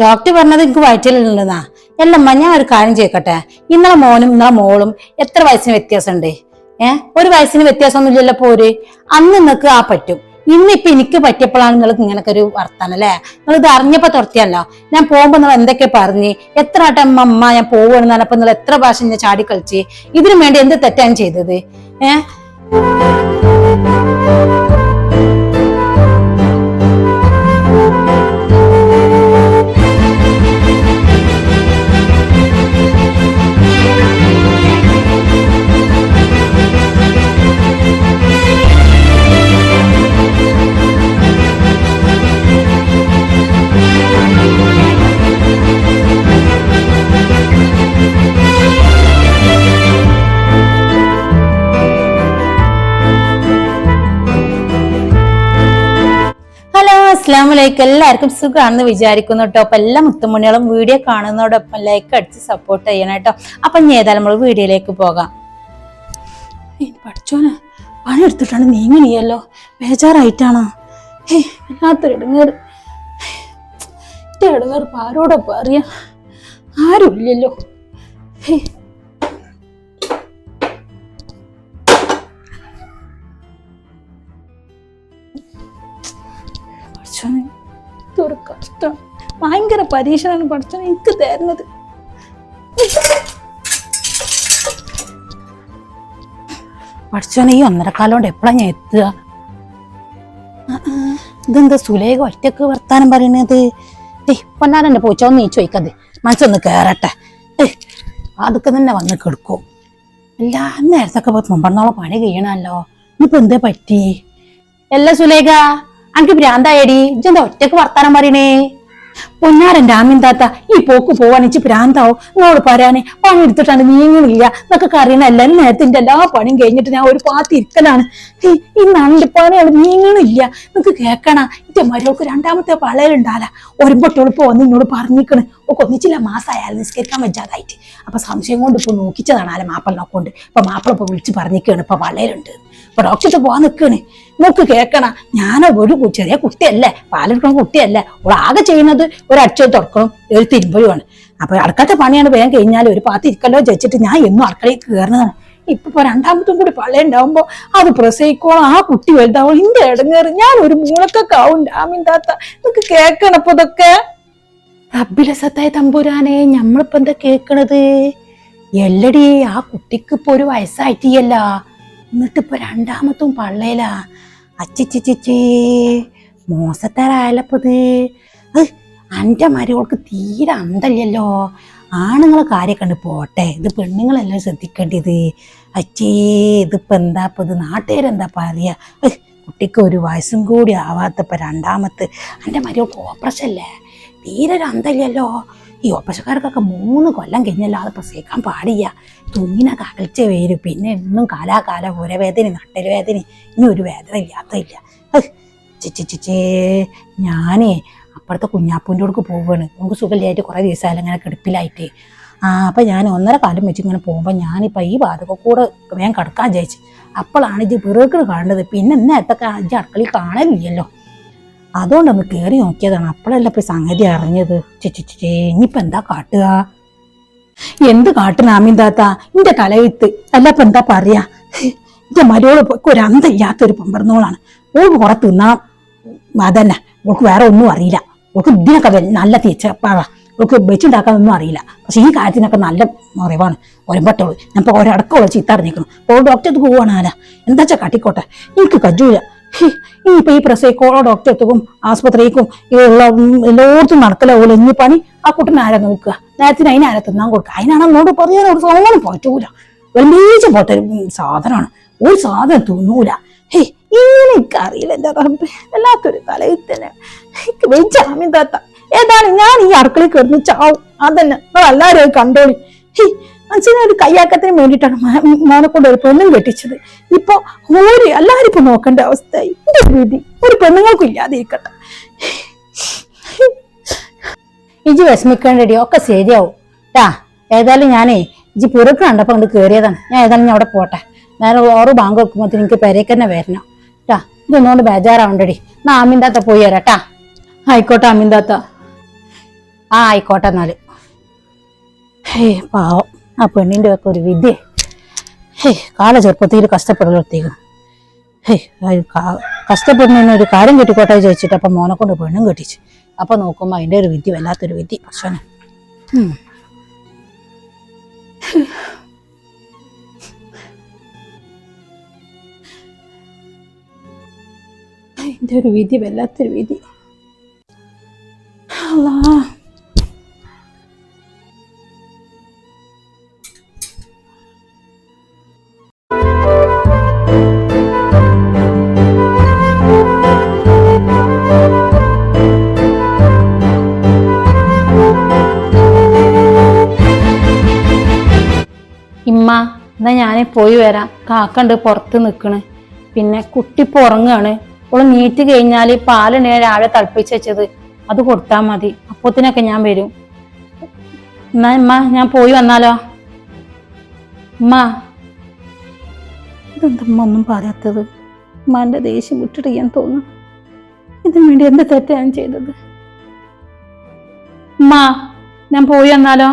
Doctor പറഞ്ഞത് എനിക്ക് വയറ്റിലുള്ളതാ. എല്ലമ്മ ഞാൻ ഒരു കാര്യം ചെയ്യക്കട്ടെ ഇന്നലെ മോനും ഇന്നലെ മോളും എത്ര വയസ്സിന് വ്യത്യാസമുണ്ട്? ഏ? ഒരു വയസ്സിന് വ്യത്യാസമൊന്നും ഇല്ലല്ലോ പോര് അന്ന് നിങ്ങൾക്ക് ആ പറ്റും. ഇന്നിപ്പൊ എനിക്ക് പറ്റിയപ്പോഴാണ് നിങ്ങൾക്ക് ഇങ്ങനൊക്കെ ഒരു വർത്താനം അല്ലേ? നിങ്ങൾ ഇത് അറിഞ്ഞപ്പോ തുറത്തിയല്ലോ ഞാൻ പോകുമ്പോ നിങ്ങൾ എന്തൊക്കെ പറഞ്ഞ് എത്ര ആട്ടം അമ്മ അമ്മ ഞാൻ പോവുകയാണെന്ന് പറഞ്ഞപ്പോ നിങ്ങൾ എത്ര പ്രാവശ്യം ഞാൻ ചാടി കളിച്ച് ഇതിനു വേണ്ടി എന്ത് തെറ്റാണ് ചെയ്തത്? ഏ? അസ്സാം എല്ലാവർക്കും സുഖമാണെന്ന് വിചാരിക്കുന്നു കേട്ടോ. അപ്പൊ എല്ലാ മുത്തുമണികളും വീഡിയോ കാണുന്നതോടൊപ്പം ലൈക്ക് അടിച്ച് സപ്പോർട്ട് ചെയ്യണം കേട്ടോ. അപ്പൊ ഇനി ഏതായാലും നമ്മൾ വീഡിയോയിലേക്ക് പോകാം. പഠിച്ചോനെ പണി എടുത്തിട്ടാണ് നീങ്ങണിയല്ലോ. ബേജാറായിട്ടാണോ? ഏയ് വല്ലാത്തൊരു ഇടങ്ങേറ് ഇടങ്ങേറ് ഇപ്പൊ ആരോടൊപ്പം അറിയാം ആരുമില്ലല്ലോ. ഭയങ്കര പരീക്ഷണമാണ് പഠിച്ചോനെ എനിക്ക് തരുന്നത്. പഠിച്ചോനെ ഈ ഒന്നരക്കാലം കൊണ്ട് എപ്പോഴാ ഞാൻ എത്തുക? ഇതെന്താ സുലേഖ ഒറ്റയ്ക്ക് വർത്താനം പറയണത് പൊന്നാരന്റെ പൂച്ച ഒന്ന് നീ ചോദിക്കത് മനസ്സൊന്ന് കേറട്ടെ. ഏയ് അതൊക്കെ തന്നെ വന്ന് കിടക്കും. എല്ലാ നേരത്തൊക്കെ മുമ്പെന്നോളം പണി കഴിയണമല്ലോ. ഇനിയിപ്പോ എന്തേ പറ്റി? എല്ലാ സുലേഖ അനക്ക് ഭ്രാന്തായടി. ഇജെന്താ ഒറ്റയ്ക്ക് വർത്താനം പറയണേ? പൊന്നാരൻ രാമ്യൻ താത്ത ഈ പോക്ക് പോവാൻ ഇച്ച് പ്രാന്താവും എന്നോട് പറയാനേ പണി എടുത്തിട്ടാണ് നീങ്ങുന്നില്ല എന്നൊക്കെ അറിയണല്ല നേരത്തിന്റെ എല്ലാ പണിയും കഴിഞ്ഞിട്ട് ഞാൻ ഒരു പാത്തി ഇരിക്കലാണ്. ഈ എന്റെ പണികൾ നീങ്ങണില്ല നിങ്ങക്ക് കേക്കണ ഇന്റെ മരവൾക്ക് രണ്ടാമത്തെ പളയിലുണ്ടാല. ഒരുമ്പൊട്ടോളിപ്പോ വന്ന് എന്നോട് പറഞ്ഞിക്കണ്. ഒക്കെ ഒന്നിച്ചില്ല മാസമായാലും നിസ്കരിക്കാൻ വെച്ചാതായിട്ട് അപ്പൊ സംശയം കൊണ്ട് ഇപ്പൊ നോക്കിച്ചതാണ് ആലെ മാപ്പിളിനെ കൊണ്ട്. ഇപ്പൊ മാപ്പിള ഇപ്പൊ വിളിച്ച് പറഞ്ഞിക്കാണ്. ഇപ്പൊ വളയിലുണ്ട് ഇപ്പൊ പോവാൻ നിൽക്കണ് നോക്ക് കേക്കണ. ഞാൻ ഒരു ചെറിയ കുട്ടിയല്ലേ. പാലെടുക്കണ കുട്ടിയല്ലേ. ആകെ ചെയ്യുന്നത് ഒരു അടിച്ചു തുറക്കണം ഒരു തിരുമ്പഴുമാണ് അപ്പൊ അടുക്കാത്ത പണിയാണ് വേഗം കഴിഞ്ഞാൽ ഒരു പാത്ത് ഇരിക്കല്ലോ വെച്ചിട്ട് ഞാൻ എന്നും അടുക്കളയിൽ കയറുന്നതാണ് ഇപ്പൊ രണ്ടാമത്തും കൂടി പള്ളയുണ്ടാവുമ്പോ അത് പ്രസവിക്കോളം. ആ കുട്ടി വലുതാവും ഇന്റെ ഇടങ്ങേറി. ഞാൻ ഒരു മൂളക്കൊക്കെ ആവും. രാമിൻ താത്ത നിനക്ക് കേക്കണപ്പോ ഇതൊക്കെ. ഇതൊക്കെ റബ്ബിലസത്തായ തമ്പുരാനെ നമ്മളിപ്പോ എന്താ കേക്കണത്? എല്ലടി ആ കുട്ടിക്ക് ഇപ്പൊ ഒരു വയസ്സായിട്ടിയല്ല. എന്നിട്ടിപ്പോ രണ്ടാമത്തും പള്ളയിലാ അച്ചിച്ചിച്ചിച്ചി മോശത്തരായാലപ്പത് എന്റെ മരുകൾക്ക് തീരെ അന്തല്ലല്ലോ ആണുങ്ങളെ കാര്യം കണ്ട് പോട്ടെ. ഇത് പെണ്ണുങ്ങളെല്ലാം ശ്രദ്ധിക്കേണ്ടത്. അച്ചേ ഇതിപ്പോ എന്താ ഇപ്പൊ ഇത്? നാട്ടുകാരെന്താ പറയാ? ഏയ്, കുട്ടിക്ക് ഒരു വയസ്സും കൂടി ആവാത്തപ്പോൾ രണ്ടാമത്ത്. എന്റെ മരുകൾക്ക് ഓപ്പറേഷൻ അല്ലേ തീരെ ഒരു അന്തല്ലല്ലോ ഈ ഒപ്പശക്കാർക്കൊക്കെ മൂന്ന് കൊല്ലം കഴിഞ്ഞല്ലാതെ പ്രസവിക്കാൻ പാടില്ല. തുങ്ങിനൊക്കെ അകൽച്ച വേര് പിന്നെ എന്നും കാലാകാല ഉരവേദന വേദന ഇനി ഒരു വേദന ഇല്ലാത്തതില്ല. ചിച്ചിച്ചിച്ചേ ഞാനേ അപ്പുറത്തെ കുഞ്ഞാപ്പൂന്റെ അടുക്ക് പോവുകയാണ് നമുക്ക് സുഖമില്ലായിട്ട് കുറേ ദിവസമായാലും ഇങ്ങനെ കിടപ്പിലായിട്ട്. ആ അപ്പം ഞാൻ ഒന്നര കാലം വെച്ച് ഇങ്ങനെ പോകുമ്പോൾ ഞാനിപ്പോൾ ഈ ബാധക കൂടെ വേഗം കിടക്കാൻ വിചാരിച്ചു. അപ്പോഴാണ് ഇത് പിറകിൽ കാണുന്നത്. പിന്നെ നേരത്തൊക്കെ അഞ്ച് അടുക്കളയിൽ കാണലില്ലല്ലോ. അതുകൊണ്ടൊന്ന് കയറി നോക്കിയതാണ്. അപ്പോഴല്ല പോയി സംഗതി അറിഞ്ഞത്. ചിച്ചിച്ചേ ഇനിയിപ്പോ എന്താ കാട്ടുക? എന്ത് കാട്ടുന്ന താത്ത? എന്റെ തലയിത്ത്. അല്ല ഇപ്പം എന്താ പറയാ? എന്റെ പൊക്കെ ഒരു അന്തയില്ലാത്തൊരു പമ്പറന്നോളാണ്. ഓൾക്ക് കുറെ തിന്നാ അതന്നെ. ഓൾക്ക് വേറെ ഒന്നും അറിയില്ല. ഓൾക്ക് ഇതിനൊക്കെ നല്ല തീച്ചപ്പാവാ. ഓൾക്ക് വെച്ചുണ്ടാക്കാനൊന്നും അറിയില്ല. പക്ഷെ ഈ കാര്യത്തിനൊക്കെ നല്ല അറിവാണ് ഒരമ്പട്ടോൾ ഞാൻ ഇപ്പോൾ ഒരടക്കമുള്ള ചീത്ത അറിഞ്ഞിരിക്കണം ഓൾ ഡോക്ടർക്ക് ആരാ? എന്താ വെച്ചാൽ കാട്ടിക്കോട്ടെ? എനിക്ക് കജൂല ഇനിയിപ്പോ ഈ ഡോക്ടർ എത്തുക്കും ആസ്പത്രിക്കും ഉള്ള എല്ലായിടത്തും നടക്കലാവൂല ഇനി പണി ആ കുട്ടനെ ആരാ നോക്കുക? നേരത്തിന് ആരെ തിന്നാൻ കൊടുക്കുക? അതിനാണ് അങ്ങോട്ട് പറയാൻ ഒരു സാധനം പറ്റൂല. വലിയ പോട്ട സാധനമാണ്. ഒരു സാധനം തിന്നൂല. ഹേ ഇങ്ങനെ എനിക്ക് അറിയില്ല. എന്റെ റബ്ബേ വല്ലാത്തൊരു തലയിത്തന്നെ ഏതാണ്? ഞാൻ ഈ അടുക്കളയിൽ കിടന്ന് ചാവും. അതന്നെ. നമ്മൾ എല്ലാവരും കണ്ടോളി. ഹേ മനസ്സിലായി ഒരു കയ്യാക്കത്തിന് വേണ്ടിയിട്ടാണ് മോനെ കൊണ്ട് ഒരു പെണ്ണും കെട്ടിച്ചത്. ഇപ്പൊ ഒരു എല്ലാവരും ഇപ്പൊ നോക്കേണ്ട അവസ്ഥയായി എന്റെ രീതി? ഒരു പെണ്ണുങ്ങൾക്കും ഇല്ലാതിരിക്കട്ടെ. ഇജി വിഷമിക്കേണ്ടടി ഒക്കെ ശരിയാവും. ട്ടാ ഏതായാലും ഞാനേ ഇജി പുറത്ത് കണ്ടപ്പോ കൊണ്ട് കയറിയതാണ് ഞാൻ ഏതായാലും ഞാൻ അവിടെ പോട്ടെ. നേരെ ഓറ് ബാങ്ക് വെക്കുമ്പോൾ എനിക്ക് പെരേക്ക് തന്നെ വരണം. ട്ടാ ഇതൊന്നുകൊണ്ട് ബേജാറാവണ്ടടി. എന്നാ ആമിന്താത്ത പോയി വരാം ട്ടാ ആയിക്കോട്ടെ ആമിന്താത്ത ആ ആയിക്കോട്ടെ എന്നാൽ. ഹേ പാവം. ആ പെണ്ണിന്റെ ഒക്കെ ഒരു വിദ്യ. ഹേ കാല ചെറുപ്പത്തിൽ കഷ്ടപ്പെടലെത്തിക്കും ഹേ അത് കാ- കഷ്ടപ്പെടുന്നതിന് ഒരു കാര്യം കെട്ടിക്കോട്ടെ ചോദിച്ചിട്ട് അപ്പം മോനെ കൊണ്ട് പെണ്ണും കെട്ടിച്ചു. അപ്പം നോക്കുമ്പോൾ അതിന്റെ ഒരു വിദ്യ വല്ലാത്തൊരു വിദ്യ പക്ഷേ അതിന്റെ ഒരു വിധി വല്ലാത്തൊരു വിധി അല്ലാ പോയി വരാം. കാക്കണ്ട് പുറത്ത് നിൽക്കണ് പിന്നെ കുട്ടി പുറങ്ങാണ് ഉറങ്ങാണ്. ഓൾ നീറ്റ് കഴിഞ്ഞാൽ പാലുണ്ട് ഞാൻ രാവിലെ തിളപ്പിച്ച് വെച്ചത്. അത് കൊടുത്താൽ മതി. അപ്പത്തിനൊക്കെ ഞാൻ വരും. എന്നാ ഇമ്മ ഞാൻ പോയി വന്നാലോ? ഉമ്മ. ഇതെന്തമ്മ ഒന്നും പറയാത്തത്? ഉമ്മാന്റെ ദേഷ്യം വിട്ടിട്ട് ഞാൻ തോന്നുന്നു. ഇതിനു വേണ്ടി എന്ത് തെറ്റാണ് ചെയ്തത്? ഉമ്മ ഞാൻ പോയി വന്നാലോ?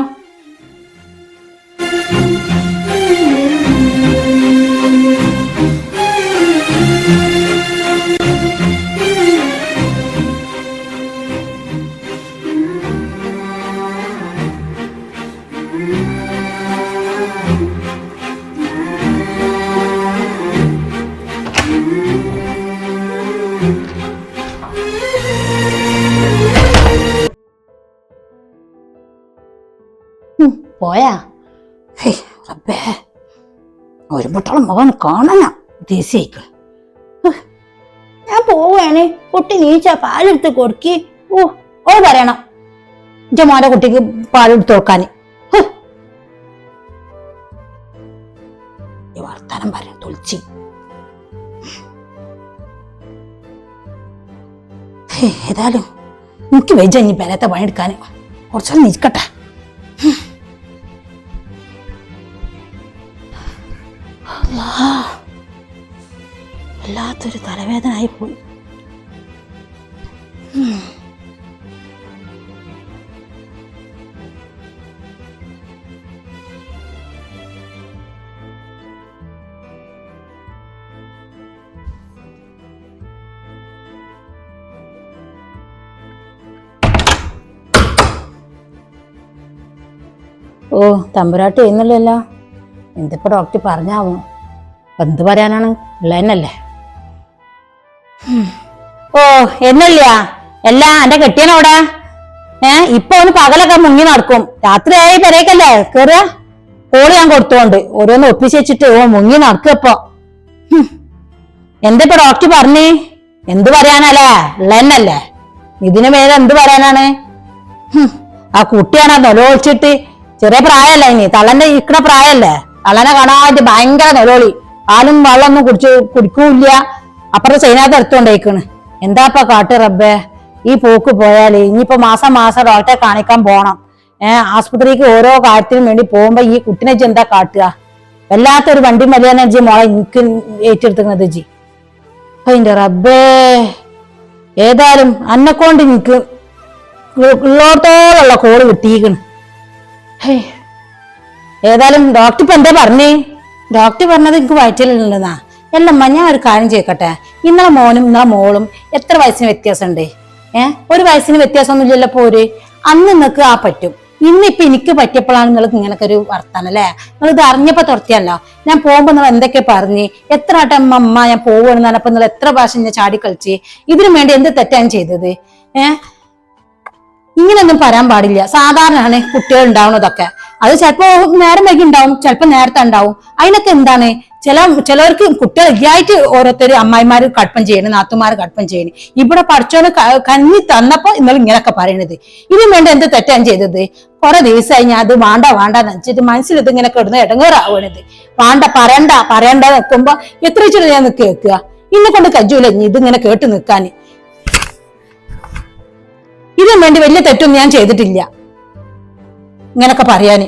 പോയാ? റബ്ബേ. ഒരു മുട്ടളം മുഖം കാണാനാ ദേശീയക്ക് ഞാൻ പോവുകയാണ്. കുട്ടി നീച്ച പാലെടുത്ത് കൊടുക്കി. ഓ ഓ പറയണം. എന്റെ മോന്റെ കുട്ടിക്ക് പാലെടുത്ത് കൊടുക്കാന്. വർത്തനം പറയാൻ തുളിച്ചി ഏതായാലും എനിക്ക് വെജ ഇനി പെരത്തെ പണിയെടുക്കാൻ കുറച്ചൊന്നും നിൽക്കട്ടെ. പോയി ഓ തമ്പുരാട്ട് ചെയ്യുന്നില്ലല്ലോ എന്തിപ്പോ ഡോക്ടർ പറഞ്ഞാവോ? എന്ത് പറയാനാണ് ഉള്ളതന്നല്ലേ ഓ എന്നല്ല എല്ലാ എന്റെ കെട്ടിയനോടെ ഏ ഇപ്പൊ ഒന്ന് പകലൊക്കെ മുങ്ങി നടക്കും. രാത്രി ആയി പെരേക്കല്ലേ? കേറുക. കോൾ ഞാൻ കൊടുത്തോണ്ട്. ഓരോന്ന് ഒപ്പിച്ചിട്ട് ഓ മുങ്ങി നടക്കപ്പോ ഇപ്പൊ. ഡോക്ടർ പറഞ്ഞേ? എന്ത് പറയാനല്ലേ? ഉള്ളതന്നല്ലേ? ഇതിന് മേലെ എന്ത് പറയാനാണ്? ആ കുട്ടിയാണ് നിലവിളിച്ചിട്ട് ചെറിയ പ്രായമല്ലേ ഇനി. തള്ളന്റെ ഇക്കണ പ്രായമല്ലേ തള്ളനെ കാണാതെ ഭയങ്കര നിലവിളി പാലും വെള്ളമൊന്നും കുടിച്ചു കുടിക്കൂല്ല. അപ്പുറത്തെ ചൈനകത്ത് എടുത്തോണ്ടേക്കണ് എന്താപ്പാ കാട്ട് റബ്ബേ? ഈ പോക്ക് പോയാൽ ഇനിയിപ്പോ മാസം മാസം ഡോക്ടറെ കാണിക്കാൻ പോണം. ഏഹ് ആസ്പത്രിക്ക് ഓരോ കാര്യത്തിനും വേണ്ടി പോകുമ്പോ ഈ കുട്ടിനെ ജി എന്താ കാട്ടുക? വല്ലാത്തൊരു വണ്ടി മലയാണ് ജി മോളെ എനിക്ക് ഏറ്റെടുത്തുന്നത് ജി അതിന്റെ റബ്ബേ. ഏതായാലും അന്നെക്കൊണ്ട് എനിക്ക് ഉള്ളോടത്തോളമുള്ള കോൾ കിട്ടിയിരിക്കണ്. ഏതായാലും ഡോക്ടർ ഇപ്പൊ എന്താ പറഞ്ഞേ? ഡോക്ടർ പറഞ്ഞത് എനിക്ക് വയറ്റിലുണ്ടെന്നാ. എല്ലമ്മ ഞാൻ ഒരു കാര്യം ചെയ്യട്ടെ. ഇന്നലെ മോനും ഇന്നലെ മോളും എത്ര വയസ്സിന് വ്യത്യാസമുണ്ട്? ഏഹ് ഒരു വയസ്സിന് വ്യത്യാസമൊന്നും ഇല്ലല്ലോ പോര് അന്ന് നിങ്ങൾക്ക് ആ പറ്റും. ഇന്നിപ്പൊ എനിക്ക് പറ്റിയപ്പോഴാണ് നിങ്ങൾക്ക് ഇങ്ങനൊക്കെ ഒരു വർത്താനം അല്ലേ? നിങ്ങൾ ഇത് അറിഞ്ഞപ്പോ തുറത്തിയല്ലോ ഞാൻ പോകുമ്പോ നിങ്ങൾ എന്തൊക്കെ പറഞ്ഞ്? എത്ര വട്ടം അമ്മ അമ്മ ഞാൻ പോവുകയാണെന്ന് പറഞ്ഞപ്പോ നിങ്ങൾ എത്ര പ്രാവശ്യം ഞാൻ ചാടി കളിച്ച്? ഇതിനു വേണ്ടി എന്ത് തെറ്റാണ് ചെയ്തത്? ഏഹ് ഇങ്ങനെയൊന്നും പറയാൻ പാടില്ല. സാധാരണയാണ് കുട്ടികൾ ഉണ്ടാവുന്നതൊക്കെ. അത് ചിലപ്പോ നേരം വൈകി ഉണ്ടാവും ചിലപ്പോ നേരത്തെ ഉണ്ടാവും. അതിനൊക്കെ എന്താണ്? ചില ചിലവർക്ക് കുട്ടികൾ ഇല്ലായിട്ട് ഓരോരുത്തർ അമ്മായിമാർ കടുപ്പം ചെയ്യണം നാത്തുമാർ കടുപ്പം ചെയ്യണം. ഇവിടെ പഠിച്ചോണ് കഞ്ഞി തന്നപ്പോ ഇന്നലെ ഇങ്ങനെയൊക്കെ പറയണത്. ഇതിനു വേണ്ട എന്ത് തെറ്റാൻ ചെയ്തത്? കുറെ ദിവസമായി ഞാൻ അത് വേണ്ട വേണ്ട വെച്ചിട്ട് മനസ്സിൽ ഇത് ഇങ്ങനെ കിടന്ന് ഇടങ്ങേറാവണത് വേണ്ട പറയണ്ട പറയണ്ട നിൽക്കുമ്പോ എത്ര ചെറിയ ഞാൻ വെക്കുക ഇന്നെ കൊണ്ട് കജ്ജൂല ഇനി ഇതിങ്ങനെ കേട്ട് നിൽക്കാന് ഇതിനു വേണ്ടി വലിയ തെറ്റൊന്നും ഞാൻ ചെയ്തിട്ടില്ല. ഇങ്ങനൊക്കെ പറയാന്.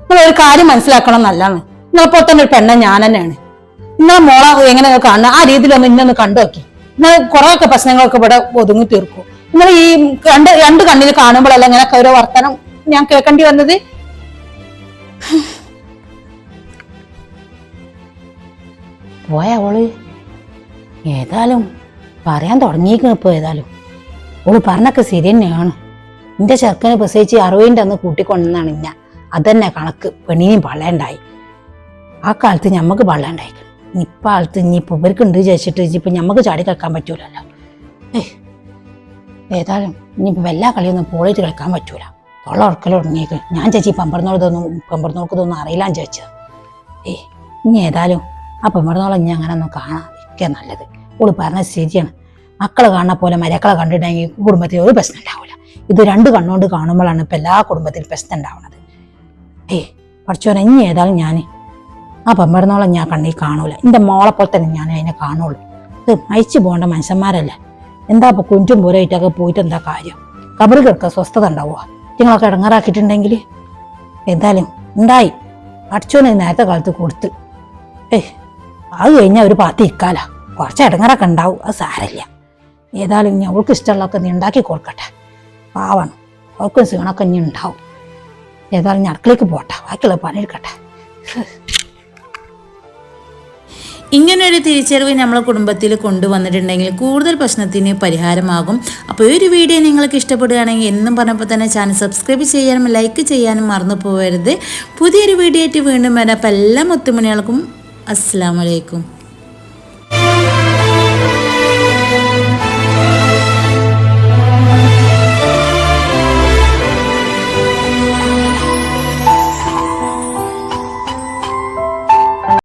നിങ്ങൾ ഒരു കാര്യം മനസ്സിലാക്കണം നല്ലതാണ്. നിങ്ങളെപ്പോൾ തന്നെ ഒരു പെണ്ണ ഞാൻ തന്നെയാണ്. നിങ്ങളെ മോളെ എങ്ങനെ കാണുന്ന ആ രീതിയിലൊന്ന് ഇന്നൊന്ന് കണ്ടു നോക്കി. നിങ്ങൾ കുറേയൊക്കെ പ്രശ്നങ്ങളൊക്കെ ഇവിടെ ഒതുങ്ങി തീർക്കും. നിങ്ങൾ ഈ രണ്ട് രണ്ട് കണ്ണിൽ കാണുമ്പോഴല്ല ഇങ്ങനെ ഓരോ വർത്തനം ഞാൻ കേൾക്കേണ്ടി വന്നത്? പോയ അവൾ. ഏതായാലും പറയാൻ തുടങ്ങിയിരിക്കുന്നു ഇപ്പൊ ഏതായാലും. ഓൾ പറഞ്ഞൊക്കെ ശരി തന്നെയാണ്. എന്റെ ചെറുക്കനെ പ്രസവിച്ച് അറുപതിന്റെ അന്ന് കൂട്ടിക്കൊണ്ടെന്നാണ് ഇന്ന. അതന്നെ കണക്ക്. പെണ്ണിനെയും പള്ളയുണ്ടായി ആ കാലത്ത് ഞമ്മക്ക് പള്ളയുണ്ടായി ഇനിയിപ്പോൾ കാലത്ത് ഇനിയിപ്പോൾ ഇവർക്ക് ഉണ്ട് ചോദിച്ചിട്ട് ഇപ്പം ഞമ്മക്ക് ചാടി കളിക്കാൻ പറ്റൂലല്ലോ. ഏയ്. ഏതായാലും ഇനിയിപ്പോൾ എല്ലാ കളിയൊന്നും പോളിട്ട് കളിക്കാൻ പറ്റൂല. തൊള്ള ഉറക്കൽ തുടങ്ങിയേക്ക്. ഞാൻ ചേച്ചി പമ്പറന്നോളതൊന്നും പമ്പറന്നോൾക്കതൊന്നും അറിയില്ലാന്ന് ചോദിച്ചത് ഏയ്. ഇനി ഏതായാലും ആ പമ്പറന്നോളം ഇനി അങ്ങനെ ഒന്നും കാണാം ഒക്കെ നല്ലത്. ഓൾ പറഞ്ഞത് ശരിയാണ്. മക്കളെ കാണുന്ന പോലെ മരക്കളെ കണ്ടിട്ടുണ്ടെങ്കിൽ കുടുംബത്തിൽ ഒരു പ്രശ്നം ഉണ്ടാവില്ല. ഇത് രണ്ട് കണ്ണുകൊണ്ട് കാണുമ്പോഴാണ് ഇപ്പം എല്ലാ കുടുംബത്തിലും പ്രശ്നം ഉണ്ടാവുന്നത്. ഏയ് പഠിച്ചോനെ ഇനി ഏതായാലും ഞാൻ ആ പമ്പടുന്നോളം ഞാൻ കണ്ണിൽ കാണൂല. എന്റെ മോളെ പോലെ തന്നെ ഞാൻ അതിനെ കാണുള്ളൂ. ഇത് മരിച്ചു പോകേണ്ട മനുഷ്യന്മാരല്ലേ? എന്താ ഇപ്പോൾ കുഞ്ചും പോരായിട്ടൊക്കെ പോയിട്ട് എന്താ കാര്യം? കബറി കിടക്കുക സ്വസ്ഥത ഉണ്ടാവുക. നിങ്ങളൊക്കെ ഇടങ്ങാറാക്കിയിട്ടുണ്ടെങ്കിൽ എന്തായാലും ഉണ്ടായി. പഠിച്ചോനെ നേരത്തെ കാലത്ത് കൊടുത്ത്. ഏയ് അത് കഴിഞ്ഞാൽ ഒരു പാത്തി ഇക്കാല കുറച്ച് ഇടങ്ങാറൊക്കെ ഉണ്ടാവും അത് സാരമില്ല. ഏതായാലും ഇനി അവൾക്ക് ഇഷ്ടമുള്ളതൊക്കെ നീ ഉണ്ടാക്കി കൊടുക്കട്ടെ. പാവണം അവൾക്കും സീണൊക്കെ ഇനി ഉണ്ടാവും. ഏതായാലും ഞാൻ അടുക്കളയ്ക്ക് പോട്ടെ. ബാക്കിയുള്ള പണിയെടുക്കട്ടെ ഇങ്ങനൊരു തിരിച്ചറിവ് നമ്മളെ കുടുംബത്തിൽ കൊണ്ടുവന്നിട്ടുണ്ടെങ്കിൽ കൂടുതൽ പ്രശ്നത്തിന് പരിഹാരമാകും. അപ്പോൾ ഈ ഒരു വീഡിയോ നിങ്ങൾക്ക് ഇഷ്ടപ്പെടുകയാണെങ്കിൽ എന്നും പറഞ്ഞപ്പോൾ തന്നെ ചാനൽ സബ്സ്ക്രൈബ് ചെയ്യാനും ലൈക്ക് ചെയ്യാനും മറന്നു പോകരുത്. പുതിയൊരു വീഡിയോ ആയിട്ട് വീണ്ടും വരാം. അപ്പോൾ എല്ലാ മുത്തുമണികൾക്കും അസ്സാം വലൈക്കും